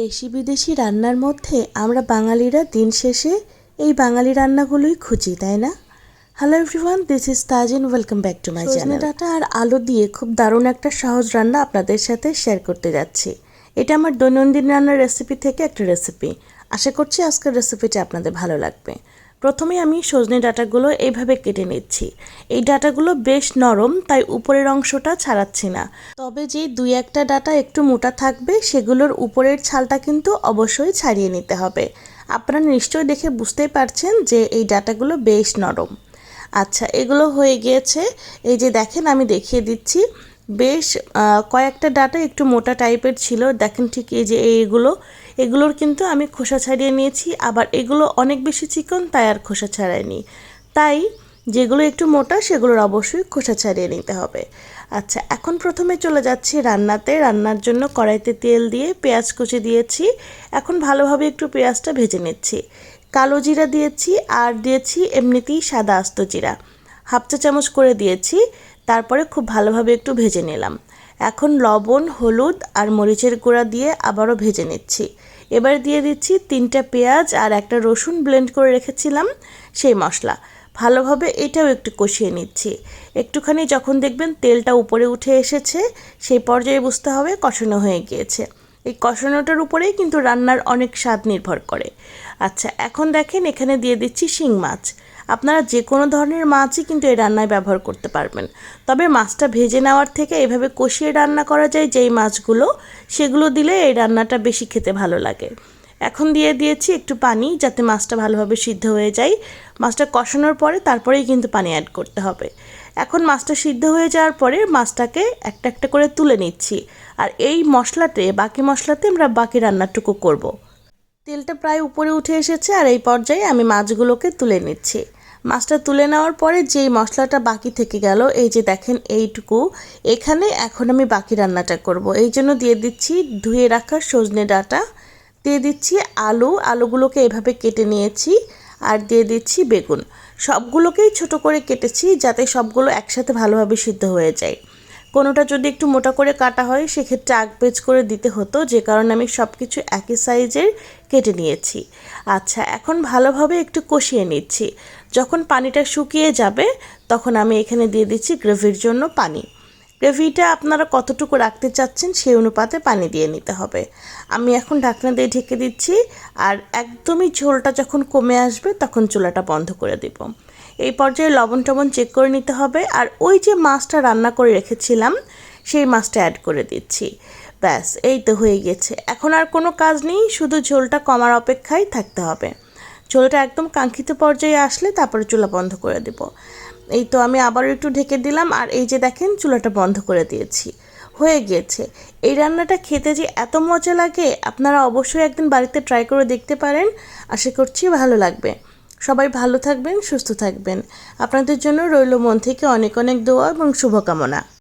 দেশি বিদেশি রান্নার মধ্যে আমরা বাঙালিরা দিন শেষে এই বাঙালি রান্নাগুলোই খুঁজি তাই না? Hello everyone this is Tajin welcome back to my channel data আর আলো দিয়ে খুব দারুণ একটা সহজ রান্না আপনাদের সাথে শেয়ার করতে যাচ্ছি। এটা আমার দৈনন্দিন রান্নার রেসিপি থেকে একটা রেসিপি আশা করছি আজকের রেসিপিটা আপনাদের ভালো লাগবে। প্রথমে আমি সজনে ডাটাগুলো এইভাবে কেটে নিচ্ছি। এই ডাটাগুলো বেশ নরম, তাই উপরের অংশটা ছাড়াচ্ছি না। তবে যে দুই একটা ডাটা একটু মোটা থাকবে, সেগুলোর উপরের ছালটা কিন্তু অবশ্যই ছাড়িয়ে নিতে হবে। আপনারা নিশ্চয়ই দেখে বুঝতেই পারছেন যে এই ডাটাগুলো বেশ নরম। আচ্ছা এগুলো হয়ে গিয়েছে। এই যে দেখেন, আমি দেখিয়ে দিচ্ছি। বেশ কয়েকটা ডাটা একটু মোটা টাইপের ছিল। দেখেন ঠিক এই যে এইগুলো। এগুলোর কিন্তু আমি খোসা ছাড়িয়ে নিয়েছি। আবার এগুলো অনেক বেশি চিকন, তাই আর খোসা ছাড়াইনি। তাই যেগুলো একটু মোটা, সেগুলোর অবশ্যই খোসা ছাড়িয়ে নিতে হবে। আচ্ছা এখন প্রথমে চলে যাচ্ছি রান্নাতে। রান্নার জন্য কড়াইতে তেল দিয়ে পেঁয়াজ কুচি দিয়েছি। এখন ভালোভাবে একটু পেঁয়াজটা ভেজে নিচ্ছি। কালো জিরা দিয়েছি, আর দিয়েছি এমনিতেই সাদা আস্ত জিরা। হাফ চা চামচ করে দিয়েছি। তারপরে খুব ভালোভাবে একটু ভেজে নিলাম। এখন লবণ, হলুদ আর মরিচের গুঁড়া দিয়ে আবারও ভেজে নিচ্ছি। এবার দিয়ে দিচ্ছি তিনটা পেঁয়াজ আর একটা রসুন ব্লেন্ড করে রেখেছিলাম সেই মশলা। ভালোভাবে এটাও একটু কষিয়ে নিচ্ছি। একটুখানি যখন দেখবেন তেলটা উপরে উঠে এসেছে, সেই পর্যায়ে বুঝতে হবে কষানো হয়ে গিয়েছে। এই কষানোটার উপরেই কিন্তু রান্নার অনেক স্বাদ নির্ভর করে। আচ্ছা এখন দেখেন এখানে দিয়ে দিচ্ছি শিং মাছ। আপনারা যে কোনো ধরনের মাছই কিন্তু এই রান্নায় ব্যবহার করতে পারবেন। তবে মাছটা ভেজে নেওয়ার থেকে এভাবে কষিয়ে রান্না করা যায় যেই মাছগুলো, সেগুলো দিলে এই রান্নাটা বেশি খেতে ভালো লাগে। এখন দিয়ে দিয়েছি একটু পানি যাতে মাছটা ভালোভাবে সিদ্ধ হয়ে যায়। মাছটা কষানোর পরে তারপরেই কিন্তু পানি অ্যাড করতে হবে। এখন মাছটা সিদ্ধ হয়ে যাওয়ার পরে মাছটাকে একটা একটা করে তুলে নিচ্ছি। আর এই মশলাতে, বাকি মশলাতে আমরা বাকি রান্নাটুকু করব। তেলটা প্রায় উপরে উঠে এসেছে আর এই পর্যায়ে আমি মাছগুলোকে তুলে নিচ্ছি। মাছটা তুলে নেওয়ার পরে যেই মশলাটা বাকি থেকে গেল, এই যে দেখেন এইটুকু, এখানে এখন আমি বাকি রান্নাটা করব। এই জন্য দিয়ে দিচ্ছি ধুয়ে রাখা সজনে ডাঁটা, দিয়ে দিচ্ছি আলু, আলুগুলোকে এভাবে কেটে নিয়েছি আর দিয়ে দিচ্ছি বেগুন। সবগুলোকেই ছোট করে কেটেছি যাতে সবগুলো একসাথে ভালোভাবে সিদ্ধ হয়ে যায়। কোনোটা যদি একটু মোটা করে কাটা হয়, সেক্ষেত্রে আগ পেজ করে দিতে হতো। যে কারণে আমি সব কিছু একই সাইজের কেটে নিয়েছি। আচ্ছা এখন ভালোভাবে একটু কষিয়ে নিচ্ছি। যখন পানিটা শুকিয়ে যাবে, তখন আমি এখানে দিয়ে দিচ্ছি গ্রেভির জন্য পানি। গ্রেভিটা আপনারা কতটুকু রাখতে চাচ্ছেন সেই অনুপাতে পানি দিয়ে নিতে হবে। আমি এখন ঢাকনা দিয়ে ঢেকে দিচ্ছি, আর একদমই ঝোলটা যখন কমে আসবে, তখন চুলাটা বন্ধ করে দেব। এই পর্যায়ে লবণ টবণ চেক করে নিতে হবে। আর ওই যে মাছটা রান্না করে রেখেছিলাম, সেই মাছটা অ্যাড করে দিচ্ছি। ব্যাস, এই তো হয়ে গেছে। এখন আর কোনো কাজ নেই, শুধু ঝোলটা কমার অপেক্ষায় থাকতে হবে। ঝোলটা একদম কাঙ্ক্ষিত পর্যায়ে আসলে তারপরে চুলা বন্ধ করে দেব। এই তো আমি আবার একটু ঢেকে দিলাম, আর এই যে দেখেন চুলাটা বন্ধ করে দিয়েছি। হয়ে গিয়েছে এই রান্নাটা খেতে যে এত মজা লাগে, আপনারা অবশ্যই একদিন বাড়িতে ট্রাই করে দেখতে পারেন। আশা করছি ভালো লাগবে। সবাই ভালো থাকবেন, সুস্থ থাকবেন। আপনাদের জন্য রইল মন থেকে অনেক অনেক দোয়া এবং শুভকামনা।